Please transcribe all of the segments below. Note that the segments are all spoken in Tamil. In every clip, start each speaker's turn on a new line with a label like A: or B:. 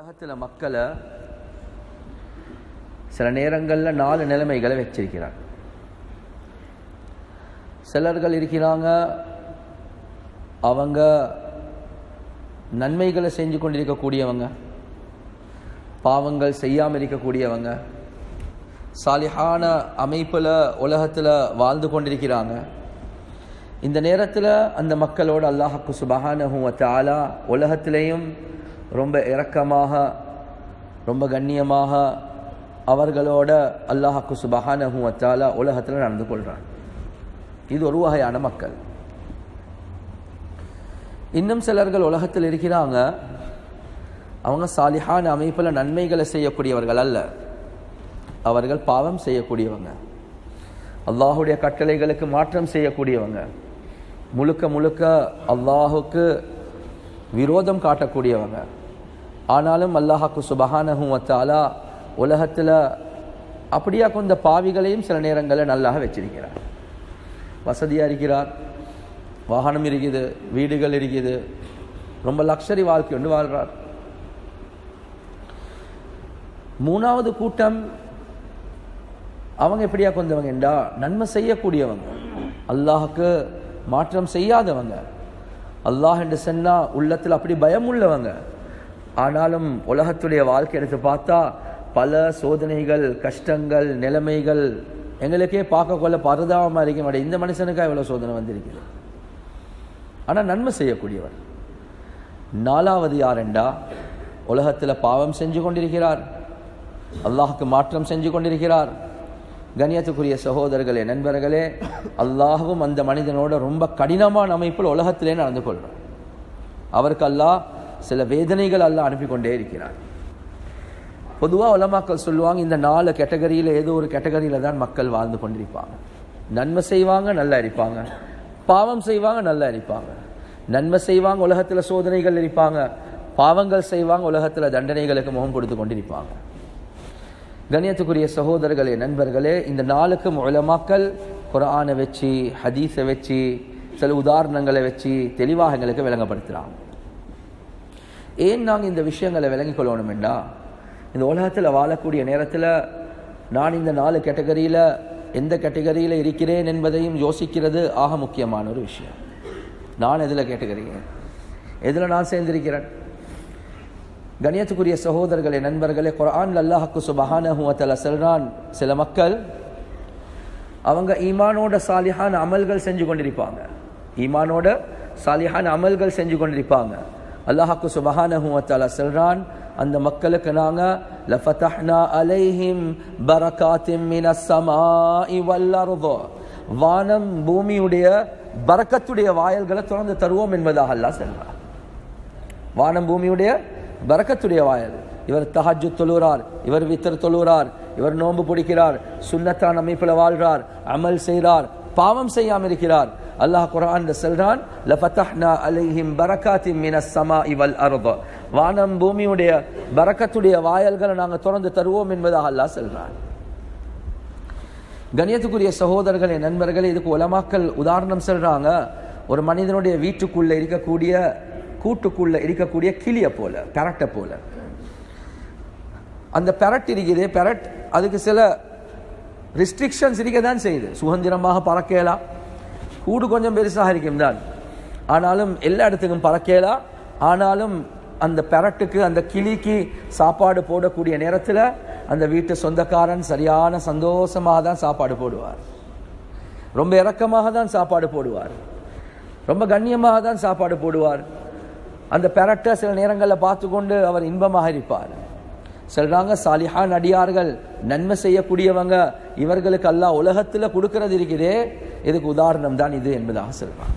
A: உலகத்தில் மக்களை சில நேரங்களில் நாலு நிலைமைகளை வச்சிருக்கிறார். சிலர்கள் இருக்கிறாங்க அவங்க நன்மைகளை செஞ்சு கொண்டிருக்கக்கூடியவங்க பாவங்கள் செய்யாமல் இருக்கக்கூடியவங்க சாலிஹான அமைப்பில் உலகத்தில் வாழ்ந்து கொண்டிருக்கிறாங்க. இந்த நேரத்தில் அந்த மக்களோட அல்லாஹக்கு சுபஹானஹும் தாலா உலகத்திலேயும் ரொம்ப இரக்கமாக ரொம்ப கண்ணியமாக அவர்களோட அல்லாஹாக்கு சுபஹானஹும் வச்சாலா உலகத்தில் நடந்து கொள்கிறான் இது ஒரு வகையான மக்கள். இன்னும் சிலர்கள் உலகத்தில் இருக்கிறாங்க. அவங்க சாலிஹான அமைப்பில் நன்மைகளை செய்யக்கூடியவர்கள் அல்ல. அவர்கள் பாவம் செய்யக்கூடியவங்க. அல்லாஹுடைய கட்டளைகளுக்கு மாற்றம் செய்யக்கூடியவங்க. முழுக்க முழுக்க அல்லாஹுக்கு விரோதம் காட்டக்கூடியவங்க. ஆனாலும் அல்லாஹாக்கு சுபஹானஹும் வத்தாலா உலகத்தில் அப்படியா கொண்ட பாவிகளையும் சில நேரங்களில் நல்லாக வச்சிருக்கிறார். வசதியாக இருக்கிறார். வாகனம் இருக்குது வீடுகள் இருக்குது. ரொம்ப லக்ஷரி வாழ்க்கை ஒன்று வாழ்கிறார் மூணாவது கூட்டம் அவங்க எப்படியா கொண்டவங்க என்றா நன்மை செய்யக்கூடியவங்க. அல்லாஹுக்கு மாற்றம் செய்யாதவங்க. அல்லாஹ் என்று சொன்னால் உள்ளத்தில் அப்படி பயம் உள்ளவங்க ஆனாலும் உலகத்துடைய வாழ்க்கை எடுத்து பார்த்தா பல சோதனைகள் கஷ்டங்கள் நிலைமைகள் எங்களுக்கே பார்க்கக்கொள்ள பரதாபமாக இருக்க மாட்டேன் இந்த மனுஷனுக்காக இவ்வளோ சோதனை வந்திருக்குது? ஆனால் நன்மை செய்யக்கூடியவர். நாலாவது யாரெண்டா? உலகத்தில் பாவம் செஞ்சு கொண்டிருக்கிறார். அல்லாஹுக்கு மாற்றம் செஞ்சு கொண்டிருக்கிறார். கண்ணியத்துக்குரிய சகோதரர்களே நண்பர்களே அல்லாஹும் அந்த மனிதனோட ரொம்ப கடினமான அமைப்பில் உலகத்திலே நடந்து கொள்கிறார் அவருக்கு அல்லாஹ் சில வேதனைகள் அல்ல அனுப்பி கொண்டே இருக்கிறார் பொதுவாக உலமாக்கள் சொல்லுவாங்க இந்த நாலு கேட்டகரியில் ஏதோ ஒரு கேட்டகரியில் தான் மக்கள் வாழ்ந்து கொண்டிருப்பாங்க. நன்மை செய்வாங்க நல்லா இருப்பாங்க. பாவம் செய்வாங்க நல்லா இருப்பாங்க. நன்மை செய்வாங்க உலகத்தில் சோதனைகள் இருப்பாங்க. பாவங்கள் செய்வாங்க உலகத்தில் தண்டனைகளுக்கு முகம் கொடுத்து கொண்டிருப்பாங்க. கண்ணியத்துக்குரிய சகோதரர்களே நண்பர்களே இந்த நாளுக்கும் உலமாக்கள் குரானை வச்சு ஹதீஸை வச்சு சில உதாரணங்களை வச்சு தெளிவாக எங்களுக்கு விளங்கப்படுத்துகிறாங்க ஏன் நாங்கள் இந்த விஷயங்களை விளங்கிக் கொள்ளணுமெண்டா? இந்த உலகத்தில் வாழக்கூடிய நேரத்தில் நான் இந்த நாலு கேட்டகரியில் எந்த கேட்டகரியில் இருக்கிறேன் என்பதையும் யோசிக்கிறது ஆக முக்கியமான ஒரு விஷயம். நான் எதில் கேட்டகரிங்க எதில் நான் சேர்ந்திருக்கிறேன்? கணியத்துக்குரிய சகோதரர்களே நண்பர்களே குரான் அல்லாஹக்கு சுபஹானஹுவத்தில் செல்றான் சில மக்கள் அவங்க ஈமானோட சாலிஹான அமல்கள் செஞ்சு கொண்டிருப்பாங்க. ஈமானோட சாலிஹான அமல்கள் செஞ்சு கொண்டிருப்பாங்க. அல்லாஹாக்கு சுபஹானஹுவத்தல செல்றான் அந்த மக்களுக்கு நாங்கள் லஃபதஹ்னா அலைஹிம் பரகாத்திம் மினஸ் ஸமாஇ வல் வானம் பூமியுடைய பரக்கத்துடைய வாயல்களை திறந்து தருவோம் என்பதாக அல்லாஹ் சொல்றார் வானம் பூமியுடைய பரக்கத்துடைய வாயல். இவர் தஹஜு தொழுகிறார் இவர் வித்தர் தொழுகிறார் இவர் நோன்பு பிடிக்கிறார் சுன்னத்தான் அமைப்பில் வாழ்கிறார் அமல் செய்கிறார் பாவம் செய்யாமல் இருக்கிறார். அல்லாஹ் குரான் சொல்றான் லஃபதஹ்னா அலைஹிம் பரக்காத்தின் மினஸ் சமா வல் அர்து. வானம் பூமியுடைய பரக்கத்துடைய வாயல்களை நாங்கள் திறந்து தருவோம் என்பதாக அல்லாஹ் சொல்றான். கணியத்துக்குரிய சகோதரர்களே நண்பர்களே இதுக்கு உலமாக்கல் உதாரணம் சொல்றாங்க. ஒரு மனிதனுடைய வீட்டுக்குள்ள இருக்கக்கூடிய கூட்டுக்குள்ள இருக்கக்கூடிய கிளியை போல பெரட்டை போல. அந்த பெரட் இருக்குது பெரட் அதுக்கு சில ரிஸ்ட்ரிக்ஷன்ஸ் இருக்க தான் செய்யுது. சுதந்திரமாக பறக்கலாம். கூடு கொஞ்சம் பெருசாக இருக்கும் தான். ஆனாலும் எல்லா இடத்துக்கும் பறக்கலாம் ஆனாலும் அந்த பெரட்டுக்கு அந்த கிளிக்கு சாப்பாடு போடக்கூடிய நேரத்தில் அந்த வீட்டு சொந்தக்காரன் சரியான சந்தோஷமாக தான் சாப்பாடு போடுவார். ரொம்ப இறக்கமாக தான் சாப்பாடு போடுவார். ரொம்ப கண்ணியமாக தான் சாப்பாடு போடுவார். அந்த பெரட்டை சில நேரங்களில் பார்த்து கொண்டு அவர் இன்பமாக இருப்பார். சொல்றாங்க சாலிஹான் அடியார்கள் நன்மை செய்யக்கூடியவங்க இவர்களுக்கு எல்லாம் உலகத்தில் கொடுக்கறது இருக்குதே. இதுக்கு உதாரணம் தான் இது என்பதாக சொல்றாங்க.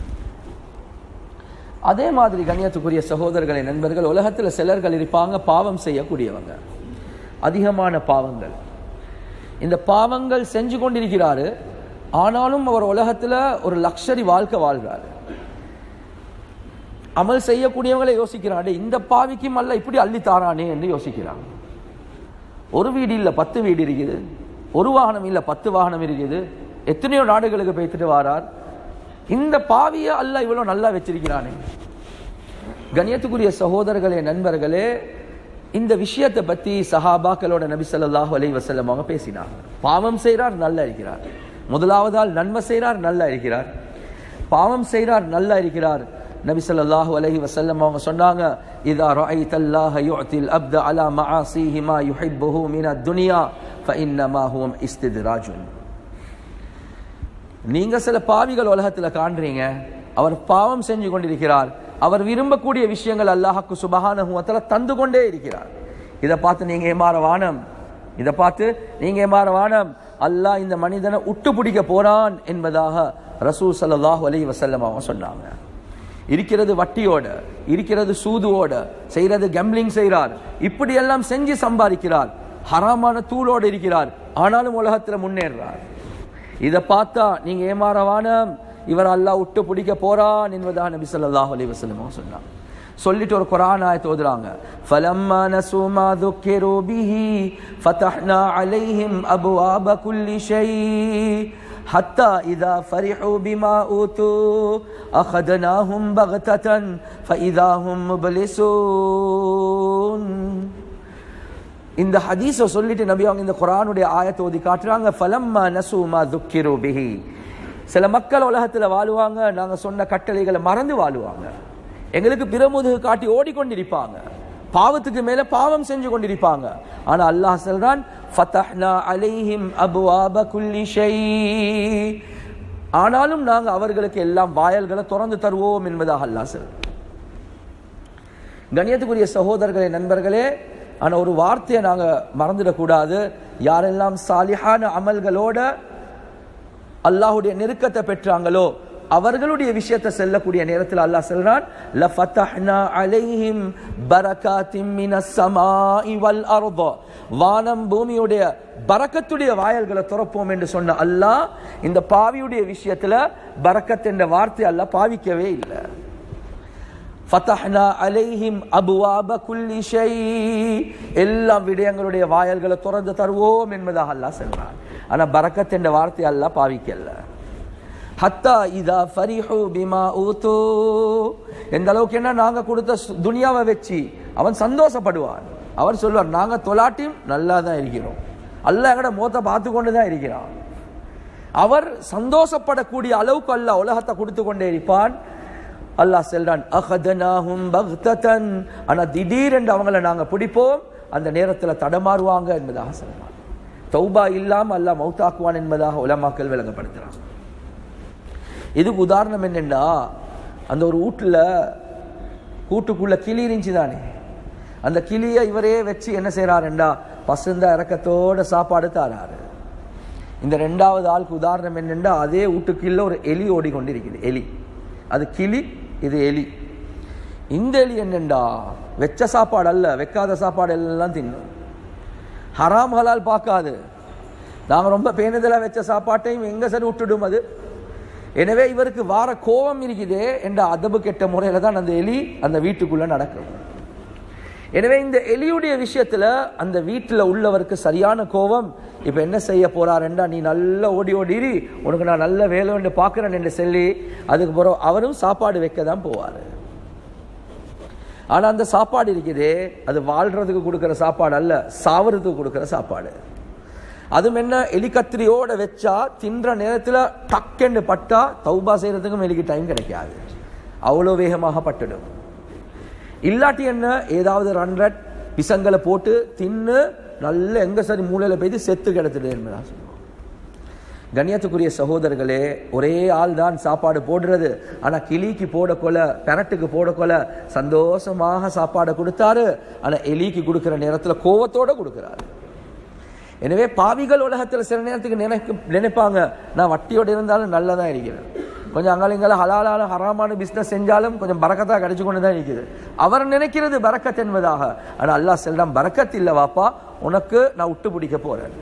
A: அதே மாதிரி கண்ணியத்துக்குரிய சகோதரர்களை நண்பர்கள் உலகத்தில் சிலர்கள் இருப்பாங்க பாவம் செய்யக்கூடியவங்க. அதிகமான பாவங்கள். இந்த பாவங்கள் செஞ்சு கொண்டிருக்கிறாரு ஆனாலும் அவர் உலகத்தில் ஒரு லக்ஷரி வாழ்க்கை வாழ்கிறாரு அமல் செய்யக்கூடியவங்களை யோசிக்கிறாரு இந்த பாவிக்கும் அல்ல இப்படி அள்ளி தாரானே என்று யோசிக்கிறாங்க. ஒரு வீடு இல்லை பத்து வீடு இருக்குது. ஒரு வாகனம் இல்லை பத்து வாகனம் இருக்குது. எத்தனையோ நாடுகளுக்கு போய்த்துட்டு வாரார். இந்த பாவிய அல்ல இவ்வளோ நல்லா வச்சிருக்கிறானே. கணியத்துக்குரிய சகோதரர்களே நண்பர்களே இந்த விஷயத்தை பத்தி சஹாபாக்களோட நபி ஸல்லல்லாஹு அலைஹி வஸல்லம் அவங்க பாவம் செய்கிறார் நல்லா இருக்கிறார். முதலாவதால் நன்மை செய்கிறார் நல்லா இருக்கிறார். பாவம் செய்கிறார் நல்லா இருக்கிறார். நபி சொல்லாஹு அலஹி வசல்லம் அவங்க சொன்னாங்க இதா ரஅய்த அல்லாஹ யுஅதில் அப்த அலா மஆசிஹி யுஹிப்புஹு மின துன்யா ஃபஇன்னமா ஹுவ இஸ்தித்ராஜுன். நீங்க சில பாவிகள் உலகத்தில் காண்றீங்க. அவர் பாவம் செஞ்சு கொண்டிருக்கிறார். அவர் விரும்பக்கூடிய விஷயங்கள் அல்லாஹாக்கு சுபஹானஹு தந்து கொண்டே இருக்கிறார். இதை பார்த்து நீங்க ஏமாற வானம். இதை பார்த்து நீங்க ஏமாற வானம். அல்லாஹ் இந்த மனிதனை உட்டு பிடிக்க போறான் என்பதாக ரசூல் ஸல்லல்லாஹு அலி வசல்லம் அவங்க சொன்னாங்க. இருக்கிறது வட்டியோட இருக்கிறது சூதுவோட செய்யறது கெம்லிங் செய்கிறார். இப்படி எல்லாம் செஞ்சு சம்பாதிக்கிறார். ஹராமான தூளோடு இருக்கிறார். ஆனாலும் உலகத்தில் முன்னேறுறார். இதை பார்த்தா நீங்க ஏமாறவான இவர் அல்லாஹ் விட்டு பிடிக்க போறான் என்பதாக நபி ஸல்லல்லாஹு அலைஹி வஸல்லம் சொன்னாங்க சொல்லிட்டு ஒரு குர்ஆன் ஆயத் ஓதுறாங்க ஃபலம்மா நஸூ மா ذُكِّرُوا بِهِ فَتَحْنَا عَلَيْهِمْ أَبْوَابَ كُلِّ شَيْءٍ حتى إذا فرحوا بما أوتوا أخذناهم بغتة فإذا هم مبلسون இந்த ஹதீஸை சொல்லிட்டு நபி அவங்க இந்த குரானுடைய ஆயத்தை ஓதி காட்டுறாங்க. ஃபலம்மா நசூமா துக்கிரு பிஹி. சில மக்கள் உலகத்துல வாழுவாங்க. நாங்க சொன்ன கட்டளைகளை மறந்து வாழுவாங்க. எங்களுக்கு பிரமுதுகு காட்டி ஓடிக்கொண்டிருப்பாங்க. பாவத்துக்கு மேல பாவம் செஞ்சு கொண்டிருப்பாங்க. ஆனா அல்லாஹ் சொல்றான் ஃபதஹ்னா அலைஹிம் அபுவாப குல்லி ஷை ஆனாலும் நாங்க அவர்களுக்கு எல்லாம் வாயல்களை திறந்து தருவோம் என்பதாக அல்லாஹ் சொல் கண்ணியத்துக்குரிய சகோதரர்களே நண்பர்களே ஆனா ஒரு வார்த்தையை நாங்க மறந்துடக்கூடாது. யாரெல்லாம் சாலிஹான அமல்களோட அல்லாஹ்வுடைய நெருக்கத்தை பெற்றாங்களோ அவர்களுடைய விஷயத்தை செல்லக்கூடிய நேரத்தில் அல்லாஹ் சொல்றான் லஃபதஹ்னா அலைஹிம் பரகாத்தின் மினஸ் ஸமாஇ வல் அர்த. வானம் பூமியுடைய பரக்கத்துடைய வாயல்களை துறப்போம் என்று சொன்ன அல்லாஹ் இந்த பாவியுடைய விஷயத்துல பரக்கத் என்ற வார்த்தை அல்லாஹ் பாவிக்கவே இல்லை. ஃபதஹ்னா அலைஹிம் அபுவாப குல்லி ஷை. எல்லா விடயங்களுடைய வாயல்களை திறந்து தருவோம் என்பதாக அல்லாஹ் சொல்றான் ஆனால் பரக்கத் என்ற வார்த்தை அல்லாஹ் பாவிக்கல. ஹத்தா இதா ஃபரிஹு பிமா ஊத்து. எந்த அளவுக்கு என்ன நாங்கள் கொடுத்த சு- துனியாவை வச்சு அவன் சந்தோஷப்படுவான். அவர் சொல்வார் நாங்கள் தொலாட்டியும் நல்லா தான் இருக்கிறோம். அல்லாஹ் எங்கட மோத்த பார்த்து கொண்டு தான் இருக்கிறான். அவர் சந்தோஷப்படக்கூடிய அளவுக்கு அல்ல உலகத்தை கொடுத்து கொண்டே இருப்பான். அல்லாஹ் செல்றான் அஹதனாஹும் பக்ததன். ஆனால் திடீரென்று அவங்கள நாங்கள் பிடிப்போம் அந்த நேரத்தில் தடமாறுவாங்க என்பதாக சொல்றான். தௌபா இல்லாம அல்லாஹ் மௌத்தாக்குவான் என்பதாக உலமாக்கள் விளங்கப்படுத்துறான் இதுக்கு உதாரணம் என்னென்னா அந்த ஒரு வீட்டுல கூட்டுக்குள்ள கிளி இருந்துச்சு தானே அந்த கிளியை இவரே வச்சு என்ன செய்கிறாருண்டா பசுந்த இறக்கத்தோட சாப்பாடு தாராரு. இந்த ரெண்டாவது ஆளுக்கு உதாரணம் என்னென்னா அதே வீட்டுக்குள்ள ஒரு எலி ஓடிக்கொண்டிருக்குது எலி. அது கிளி இது எலி. இந்த எலி என்னண்டா? வெச்ச சாப்பாடு அல்ல வைக்காத சாப்பாடு எல்லாம் தின்னும் ஹராம் ஹலால் பார்க்காது. நாங்கள் ரொம்ப பேணுதலாக வச்ச சாப்பாட்டையும் எங்கே சரி விட்டுடும் அது? எனவே இவருக்கு வார கோபம் இருக்குதே என்ற அதபு கெட்ட முறையில் தான் அந்த எலி அந்த வீட்டுக்குள்ளே நடக்கும். எனவே இந்த எலியுடைய விஷயத்துல அந்த வீட்டில் உள்ளவருக்கு சரியான கோபம் இப்ப என்ன செய்ய போறாருண்டா நீ நல்லா ஓடி ஓடிரி உனக்கு நான் நல்ல வேலை ஒன்று என்று சொல்லி அதுக்கு பிறகு அவரும் சாப்பாடு வைக்க தான் போவார். ஆனால் அந்த சாப்பாடு இருக்குதே அது வாழ்றதுக்கு கொடுக்குற சாப்பாடு அல்ல சாவறதுக்கு கொடுக்குற சாப்பாடு. அதுவும் என்ன எலிக்கத்திரியோட வச்சா தின்ற நேரத்தில் டக்குன்னு பட்டா தௌபா செய்யறதுக்கும் எலிக்கு டைம் கிடைக்காது. அவ்வளோ வேகமாக பட்டுடும். இல்லாட்டி என்ன? ஏதாவது ரன்ரட் பிசங்களை போட்டு தின்னு நல்ல எங்க சரி மூலையில் போய் செத்து கிடத்துடு என்பதான் சொல்லுவோம். கண்ணியத்துக்குரிய சகோதரர்களே ஒரே ஆள் தான் சாப்பாடு போடுறது. ஆனால் கிளிக்கு போட கொல பெரட்டுக்கு போட சந்தோஷமாக சாப்பாடை கொடுத்தாரு. ஆனால் எலிக்கு கொடுக்குற நேரத்தில் கோவத்தோடு கொடுக்குறாரு. எனவே பாவிகள் உலகத்தில் சில நேரத்துக்கு நினைக்க நினைப்பாங்க நான் வட்டியோடு இருந்தாலும் நல்லதாக இருக்கிறேன். கொஞ்சம் அங்கால ஹலாலான ஹராமான பிஸ்னஸ் செஞ்சாலும் கொஞ்சம் பறக்கத்தாக கிடைச்சு கொண்டு தான் இருக்குது. அவர் நினைக்கிறது பறக்கத் என்பதாக. ஆனால் அல்லாஹ் செல்லம் பறக்கத் இல்லை வாப்பா உனக்கு நான் விட்டு பிடிக்க போகிறேன்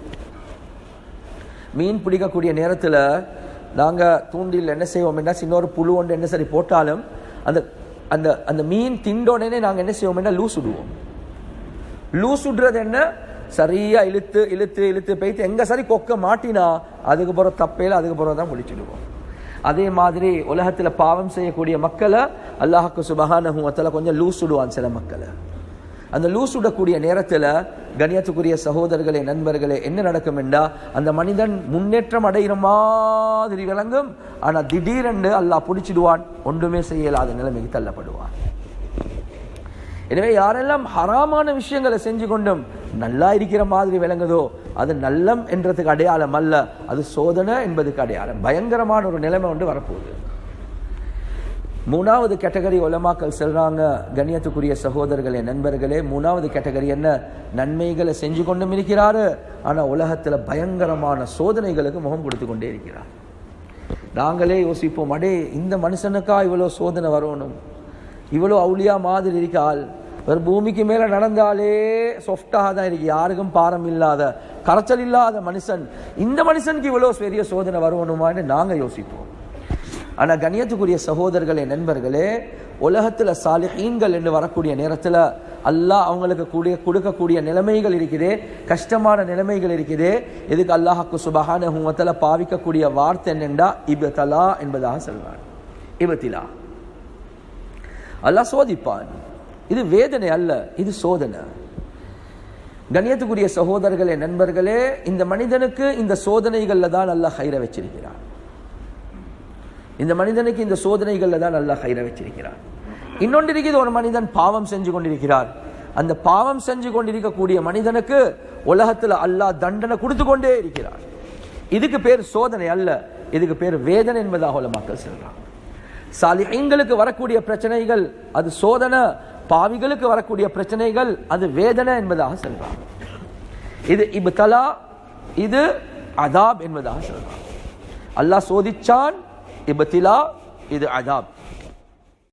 A: மீன் பிடிக்கக்கூடிய நேரத்தில் நாங்கள் தூண்டில் என்ன செய்வோம்னா சின்ன ஒரு புழு ஒன்று என்ன சரி போட்டாலும் அந்த அந்த அந்த மீன் திண்டோடனே நாங்கள் என்ன செய்வோம்னா லூஸ் விடுவோம் லூஸ் விடுறது என்ன? சரியாக இழுத்து இழுத்து இழுத்து போயிட்டு எங்கே சரி கொக்க மாட்டினா அதுக்கு பிறகு அதுக்கப்புறம் அதுக்கு பிறகு தான் முடிச்சுடுவோம். அதே மாதிரி உலகத்துல பாவம் செய்யக்கூடிய மக்களை அல்லாஹுக்கு சுபகானத்தில் கொஞ்சம் லூஸ் விடுவான் சில மக்களை. அந்த லூஸ் விடக்கூடிய நேரத்தில் கணியத்துக்குரிய சகோதரர்களே நண்பர்களே என்ன நடக்கும் என்றா அந்த மனிதன் முன்னேற்றம் அடைகிற மாதிரி விளங்கும். ஆனால் திடீரென்று அல்லாஹ் பிடிச்சிடுவான் ஒன்றுமே செய்யலாத நிலைமைக்கு தள்ளப்படுவான். எனவே யாரெல்லாம் ஹராமான விஷயங்களை செஞ்சு கொண்டும் நல்லா இருக்கிற மாதிரி விளங்குதோ அது நல்லம் என்றதுக்கு அடையாளம் அல்ல அது சோதனை என்பதுக்கு அடையாளம். பயங்கரமான ஒரு நிலைமை ஒன்று வரப்போகுது. மூணாவது கேட்டகரி உலமாக்கள் செல்றாங்க கண்ணியத்துக்குரிய சகோதரர்களே நண்பர்களே மூணாவது கேட்டகரி என்ன? நன்மைகளை செஞ்சு கொண்டும் இருக்கிறாரு ஆனா உலகத்துல பயங்கரமான சோதனைகளுக்கு முகம் கொடுத்து கொண்டே இருக்கிறார். நாங்களே யோசிப்போம் அடே இந்த மனுஷனுக்கா இவ்வளோ சோதனை வரணும்? இவ்வளோ அவுளியா மாதிரி இருக்காள் ஆள் ஒரு பூமிக்கு மேலே நடந்தாலே சொஃப்டாக தான் இருக்கு. யாருக்கும் பாரம் இல்லாத கரைச்சல் இல்லாத மனுஷன். இந்த மனுஷனுக்கு இவ்வளோ பெரிய சோதனை வரணுமான்னு நாங்கள் யோசிப்போம். ஆனால் கணியத்துக்குரிய சகோதரர்களே நண்பர்களே உலகத்தில் சாலிஹீன்கள் என்று வரக்கூடிய நேரத்தில் அல்லாஹ் அவங்களுக்கு கூடிய கொடுக்கக்கூடிய நிலைமைகள் இருக்குது. கஷ்டமான நிலைமைகள் இருக்குது. இதுக்கு அல்லாஹாக்கு சுபஹான ஹுமத்தில் பாவிக்கக்கூடிய வார்த்தை என்னென்றா? இபத்தலா என்பதாக சொல்வான் இபத்திலா அல்லாஹ் சோதிப்பான். இது வேதனை அல்ல இது சோதனை. கண்ணியத்துக்குரிய சகோதரர்களே நண்பர்களே இந்த மனிதனுக்கு இந்த சோதனைகள்ல தான் நல்லா ஹைர வச்சிருக்கிறான். இந்த மனிதனுக்கு இந்த சோதனைகள்ல தான் நல்லா ஹைர வச்சிருக்கிறான். இன்னொன்று இருக்குது ஒரு மனிதன் பாவம் செஞ்சு கொண்டிருக்கிறார். அந்த பாவம் செஞ்சு கொண்டிருக்கக்கூடிய மனிதனுக்கு உலகத்துல அல்லாஹ் தண்டனை கொடுத்து கொண்டே இருக்கிறார் இதுக்கு பேர் சோதனை அல்ல இதுக்கு பேர் வேதனை என்பதாக உள்ள மக்கள் சொல்றாங்க. சாலிஹீன்களுக்கு வரக்கூடிய பிரச்சனைகள் அது சோதனை பாவிகளுக்கு வரக்கூடிய பிரச்சனைகள் அது வேதனை என்பதாக சொல்றார் இது இப்தலா இது அதாப் என்பதாக சொல்றார் அல்லாஹ் சோதிச்சான் இபத்திலா இது அதாப்.